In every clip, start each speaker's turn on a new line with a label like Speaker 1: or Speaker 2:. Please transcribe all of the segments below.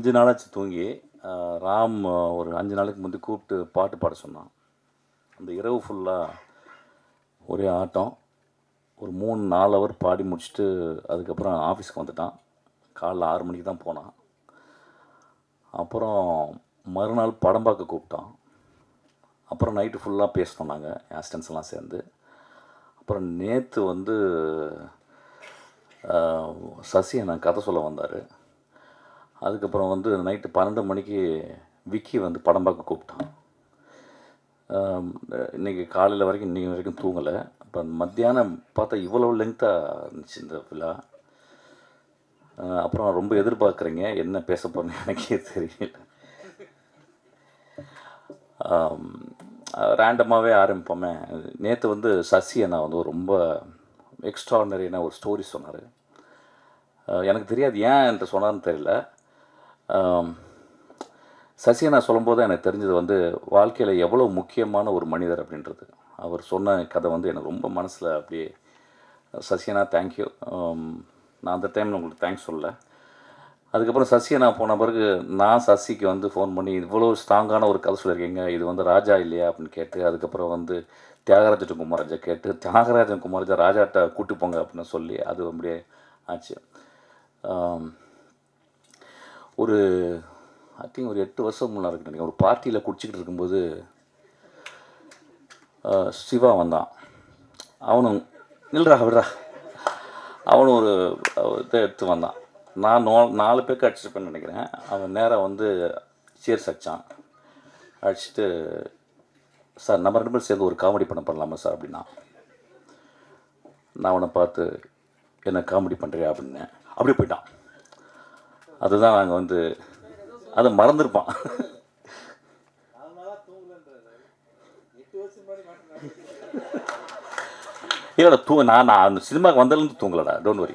Speaker 1: அஞ்சு நாளாச்சு தூங்கி. ராம் ஒரு அஞ்சு நாளைக்கு முந்தி கூப்பிட்டு பாட்டு பாட சொன்னான். அந்த இரவு ஃபுல்லாக ஒரே ஆட்டம். ஒரு மூணு நாலு ஹவர் பாடி முடிச்சுட்டு அதுக்கப்புறம் ஆஃபீஸ்க்கு வந்துட்டான். காலைல ஆறு மணிக்கு தான் போனான். அப்புறம் மறுநாள் படம் பார்க்க கூப்பிட்டான். அப்புறம் நைட்டு ஃபுல்லாக பேசினோம் நாங்கள் ஆஸ்டன்ஸ் எல்லாம் சேர்ந்து. அப்புறம் நேற்று வந்து சசியை சசி நான் கதை சொல்ல வந்தார். அதுக்கப்புறம் வந்து நைட்டு பன்னெண்டு மணிக்கு விக்கி வந்து படம் பார்க்க கூப்பிட்டான். இன்றைக்கி இன்னைக்கு காலையில் வரைக்கும் இன்றைக்கி வரைக்கும் தூங்கலை. அப்போ மத்தியானம் பார்த்தா இவ்வளோ லெங்க்த்தாக இருந்துச்சு இந்த விழா. அப்புறம் ரொம்ப எதிர்பார்க்குறீங்க. என்ன பேச போகிறேன்னு எனக்கே தெரியல. ரேண்டமாகவே ஆரம்பிப்போமே. நேற்று வந்து சசி அண்ணா வந்து ரொம்ப எக்ஸ்ட்ரானரியான ஒரு ஸ்டோரி சொன்னார். எனக்கு தெரியாது ஏன் என்று சொன்னார்னு தெரியல. சசியை சசி அண்ணா சொல்லும்போது எனக்கு தெரிஞ்சது வந்து வாழ்க்கையில் எவ்வளோ முக்கியமான ஒரு மனிதர் அப்படின்றது. அவர் சொன்ன கதை வந்து எனக்கு ரொம்ப மனசில் அப்படியே சசியனா தேங்க்யூ நான் அந்த டைமில் உங்களுக்கு தேங்க்ஸ் சொல்லலை. அதுக்கப்புறம் சசி நான் போன பிறகு நான் சசிக்கு வந்து ஃபோன் பண்ணி இவ்வளோ ஸ்ட்ராங்கான ஒரு கதை சொல்லியிருக்கீங்க. இது வந்து ராஜா இல்லையா? அப்படின்னு கேட்டு அதுக்கப்புறம் வந்து தியாகராஜன் குமாரராஜா கேட்டு தியாகராஜன் குமாரராஜா ராஜாட்ட கூட்டி போங்க அப்படின்னு சொல்லி அது அப்படியே ஆச்சு. ஒரு ஐ திங்க் ஒரு எட்டு வருஷம் முன்னாடி இருக்கு நினைக்கிறேன். ஒரு பார்ட்டியில் குடிச்சிக்கிட்டு இருக்கும்போது சிவா வந்தான். அவனும் நில்றா விடுறா. அவனும் ஒரு இதை எடுத்து வந்தான். நான் நோ நாலு பேருக்கு அடிச்சிருப்பேன்னு நினைக்கிறேன். அவன் நேராக வந்து சேர்ஸ் அடிச்சான் அடிச்சுட்டு சார் நம்ம ரெண்டு பேரும் சேர்ந்து ஒரு காமெடி பண்ண பண்ணலாமா சார்? அப்படின்னா நான் அவனை பார்த்து என்ன காமெடி பண்ணுறியா அப்படின்னேன். அப்படியே போயிட்டான். அதுதான் நாங்கள் வந்து அதை மறந்துருப்பான் இல்லைடா தூ நான் நான் அந்த சினிமாவுக்கு வந்ததுலேருந்து தூங்கலடா டோன்ட் வரி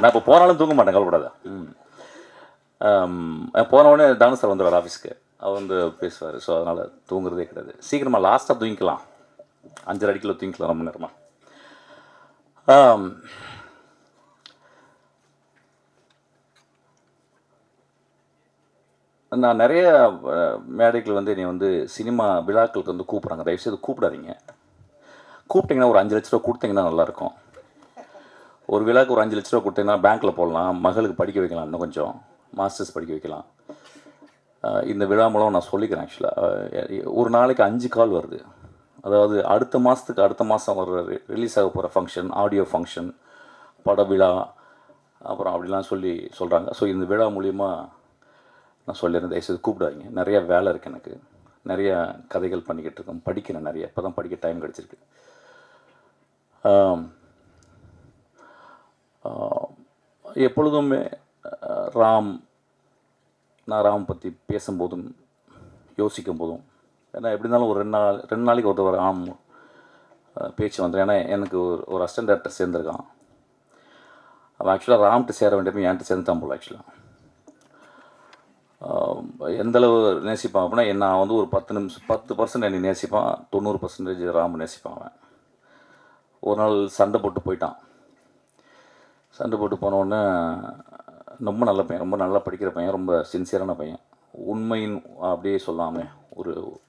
Speaker 1: நான் இப்போ போனாலும் தூங்க மாட்டேன் கவலைப்படாத. ம். போன உடனே தானு சார் வந்துடுவார் ஆஃபீஸ்க்கு அவர் வந்து பேசுவார் ஸோ அதனால் தூங்குறதே கிடையாது. சீக்கிரமாக லாஸ்ட்டாக தூங்கிக்கலாம். அஞ்சரை அடிக்கில் தூங்கிக்கலாம் ரொம்ப நேரமாக நான் நிறைய மேடைகள் வந்து என்னை வந்து சினிமா விழாக்களுக்கு வந்து கூப்பிட்றாங்க. தயவுசெய்து கூப்பிடாதீங்க. கூப்பிட்டிங்கன்னா ஒரு அஞ்சு லட்ச ரூபா கொடுத்தீங்கன்னா நல்லாயிருக்கும். ஒரு விழாக்கு ஒரு அஞ்சு லட்ச ரூபா கொடுத்தீங்கன்னா பேங்க்கில் போடலாம் மகளுக்கு படிக்க வைக்கலாம் இன்னும் கொஞ்சம் மாஸ்டர்ஸ் படிக்க வைக்கலாம். இந்த விழா மூலம் நான் சொல்லிக்கிறேன் ஆக்சுவலாக ஒரு நாளைக்கு அஞ்சு கால் வருது. அதாவது அடுத்த மாதத்துக்கு அடுத்த மாதம் வர ரிலீஸ் ஆக போகிற ஃபங்க்ஷன் ஆடியோ ஃபங்க்ஷன் பட விழா அப்புறம் அப்படிலாம் சொல்லி சொல்கிறாங்க ஸோ இந்த விழா மூலிமா நான் சொல்லியிருந்தேன் தயவுசெய்து கூப்பிடாதீங்க. நிறையா வேலை இருக்குது எனக்கு. நிறைய கதைகள் பண்ணிக்கிட்டு இருக்கேன் படிக்கிறேன் நிறைய. இப்போ தான் படிக்க டைம் கிடச்சிருக்கு. எப்பொழுதுமே ராம் நான் ராம் பற்றி பேசும்போதும் யோசிக்கும் போதும் ஏன்னா எப்படி இருந்தாலும் ஒரு ரெண்டு நாள் ரெண்டு நாளைக்கு ஒருத்தர் ராம் பேச்சு வந்துடும் ஏன்னா எனக்கு ஒரு ஒரு அசிஸ்டன்ட் டேரக்டர் சேர்ந்துருக்கான். அவன் ஆக்சுவலாக ராம்கிட்ட சேர வேண்டியப்போ என்கிட்ட சேர்ந்து தான் போல ஆக்சுவலாக எந்தளவு நேசிப்பான் அப்படின்னா என்ன நான் வந்து ஒரு பத்து நிமிஷம் பத்து பர்சன்ட் என்னை நேசிப்பான் தொண்ணூறு பர்சன்டேஜ் ராம் நேசிப்பான் அவன். ஒரு நாள் சண்டை போட்டு போயிட்டான். சண்டை போட்டு போன ரொம்ப நல்ல பையன் ரொம்ப நல்லா படிக்கிற பையன் ரொம்ப சின்சியரான பையன். உண்மையின் அப்படியே சொல்லாமே ஒரு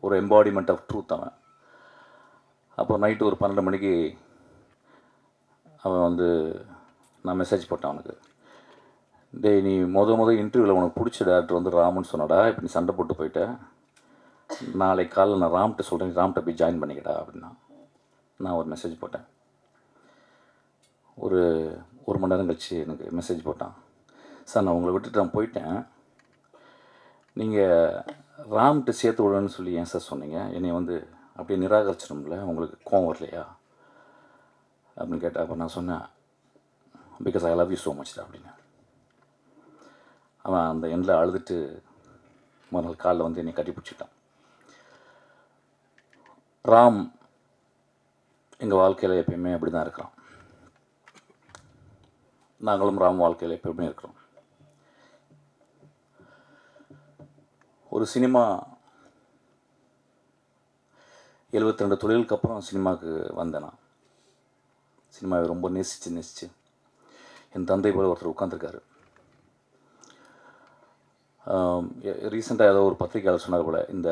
Speaker 1: ஒரு எம்பாடிமெண்ட் ஆஃப் ட்ரூத் அவன். அப்போ நைட்டு ஒரு பன்னெண்டு மணிக்கு அவன் வந்து நான் மெசேஜ் போட்டேன் அவனுக்கு. டேய் நீ முத முத இன்டர்வியூவில் உனக்கு பிடிச்ச டேரக்டர் வந்து ராம்னு சொன்னடா இப்போ நீ சண்டை போட்டு போயிட்ட. நாளைக்கு காலைல நான் ராம்கிட்ட சொல்கிறேன் ராம்கிட்ட போய் ஜாயின் பண்ணிக்கடா அப்படின்னா. நான் ஒரு மெசேஜ் போட்டேன். ஒரு ஒரு மணி நேரம் கழிச்சு எனக்கு மெசேஜ் போட்டான். சார் நான் உங்களை விட்டுட்டு நான் போயிட்டேன். நீங்கள் ராம்கிட்ட சேர்த்து விடணும்னு சொல்லி ஏன் சார் சொன்னீங்க? என்னை வந்து அப்படியே நிராகரிச்சிடும்ல உங்களுக்கு கோவம் வரலையா? அப்படின்னு கேட்டேன் அப்போ நான் சொன்னேன் because I love you so much அப்படின்னு. அவன் அந்த எண்ணில் அழுதுட்டு மறுநாள் காலில் வந்து என்னை கட்டி பிடிச்சிட்டான். ராம் எங்கள் வாழ்க்கையில் எப்பயுமே அப்படி தான் இருக்கிறான். நாங்களும் ராம் வாழ்க்கையில் எப்பயுமே இருக்கிறோம். ஒரு சினிமா எழுபத்தி ரெண்டு தொழிலுக்கு அப்புறம் சினிமாவுக்கு வந்தேன் நான். சினிமாவை ரொம்ப நேசித்து நேசித்து என் தந்தை போல ஒருத்தர் உட்காந்துருக்காரு ரீசெண்டாக ஏதோ ஒரு பத்திரிகையாளர் சொன்னார் போல் இந்த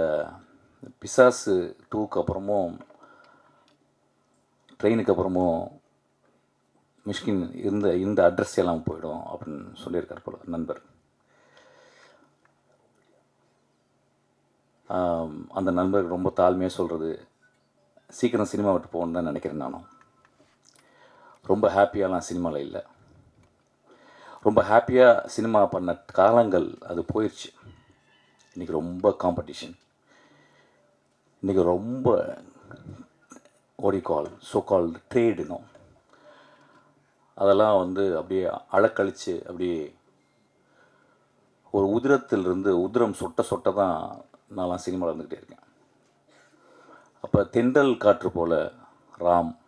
Speaker 1: பிசாசு டூக்கு அப்புறமும் ட்ரெயினுக்கு அப்புறமும் மிஷ்கின் இருந்த இந்த அட்ரஸ் எல்லாம் போயிடும் அப்படின்னு சொல்லியிருக்கார் போல நண்பர். அந்த நண்பருக்கு ரொம்ப தாழ்மையாக சொல்கிறது சீக்கிரம் சினிமா விட்டு போகணுன்னு தான் நினைக்கிறேன் நானும். ரொம்ப ஹாப்பியாலாம் சினிமாவில் இல்லை. ரொம்ப ஹாப்பியாக சினிமா பண்ண காலங்கள் அது போயிடுச்சு இன்றைக்கி ரொம்ப காம்படிஷன் இன்றைக்கி ரொம்ப ஓடிகால் சோ கால் ட்ரேட் அதெல்லாம் வந்து அப்படியே அழக்கழிச்சு அப்படியே ஒரு உதிரத்திலிருந்து உதிரம் சொட்ட சொட்ட தான் நான்லாம் சினிமாவில் இருந்துக்கிட்டே இருக்கேன். அப்போ தென்றல் காற்று போல் ராம்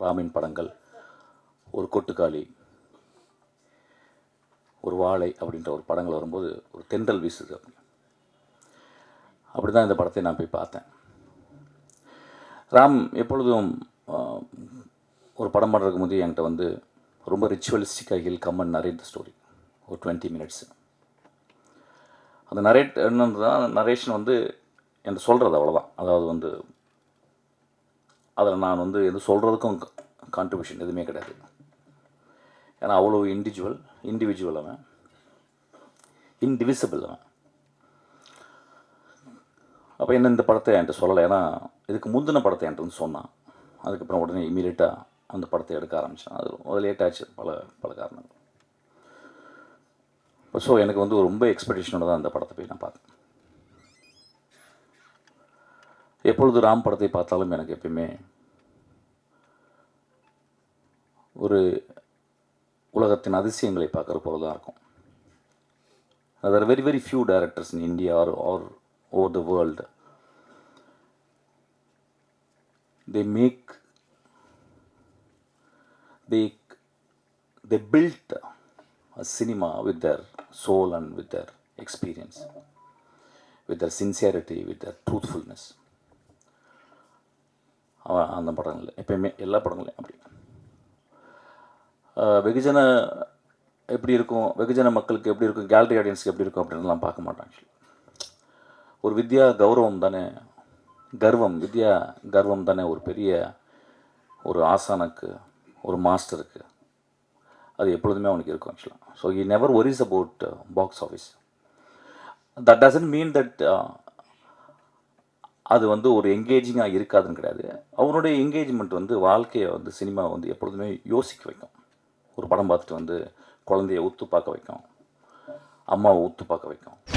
Speaker 1: ராமின் படங்கள் ஒரு கொட்டுக்காளி ஒரு வாழை அப்படின்ற ஒரு படங்கள் வரும்போது ஒரு தென்றல் வீசுது அப்படி. அப்படி தான் இந்த படத்தை நான் போய் பார்த்தேன். ராம் எப்பொழுதும் ஒரு படம் பண்ணுறதுக்கு முந்தைய என்கிட்ட வந்து ரொம்ப ரிச்சுவலிஸ்டிக்காக he'll come and narrate story ஒரு டுவெண்ட்டி மினிட்ஸ் அந்த நரேட் என்னதான் நரேஷன் வந்து என்கிட்ட சொல்கிறது அவ்வளோதான் அதாவது வந்து அதில் நான் வந்து எதுவும் சொல்கிறதுக்கும் கான்ட்ரிபியூஷன் எதுவுமே கிடையாது. ஏன்னா அவ்வளோ இண்டிவிஜுவல் இண்டிவிஜுவல் அவன். இன்டிவிசிபிள் அவன். அப்போ என்ன இந்த படத்தை என்கிட்ட சொல்லலை? ஏன்னா இதுக்கு முந்தின படத்தை என்கிட்ட வந்து சொன்னான். அதுக்கப்புறம் உடனே இமீடியட்டாக அந்த படத்தை எடுக்க ஆரம்பித்தான் அது அது லேட் ஆச்சு பல பல காரணங்கள். ஸோ எனக்கு வந்து ரொம்ப எக்ஸ்பெக்டேஷனோட தான் அந்த படத்தை போய் நான் பார்த்தேன். எப்பொழுது ராம் படத்தை பார்த்தாலும் எனக்கு எப்பயுமே ஒரு உலகத்தின் அதிசயங்களை பார்க்குற போல தான் இருக்கும் other very very few directors in India are are over the world they make they they build a cinema with their soul and with their experience with their sincerity with their truthfulness அவன் அந்த படங்கள் எப்பயுமே எல்லா படங்களையும் அப்படி வெகுஜன எப்படி இருக்கும்? வெகுஜன மக்களுக்கு எப்படி இருக்கும்? கேலரி ஆடியன்ஸ்க்கு எப்படி இருக்கும் அப்படின்லாம் பார்க்க மாட்டாங்க ஒரு வித்யா கௌரவம் தானே? கர்வம். வித்யா கர்வம் தானே ஒரு பெரிய ஒரு ஆசானுக்கு ஒரு மாஸ்டருக்கு. அது எப்பொழுதுமே அவனுக்கு இருக்கும் ஆக்சுவலாக so he never worries about box office that doesn't mean that அது வந்து ஒரு எங்கேஜிங்காக இருக்காதுன்னு கிடையாது. அவனுடைய என்கேஜ்மெண்ட் வந்து வாழ்க்கையை வந்து சினிமா வந்து எப்பொழுதுமே யோசிக்க வைக்கும். ஒரு படம் பார்த்துட்டு வந்து குழந்தைய உத்து பார்க்க வைக்கும். அம்மாவை உத்து பார்க்க வைக்கும்.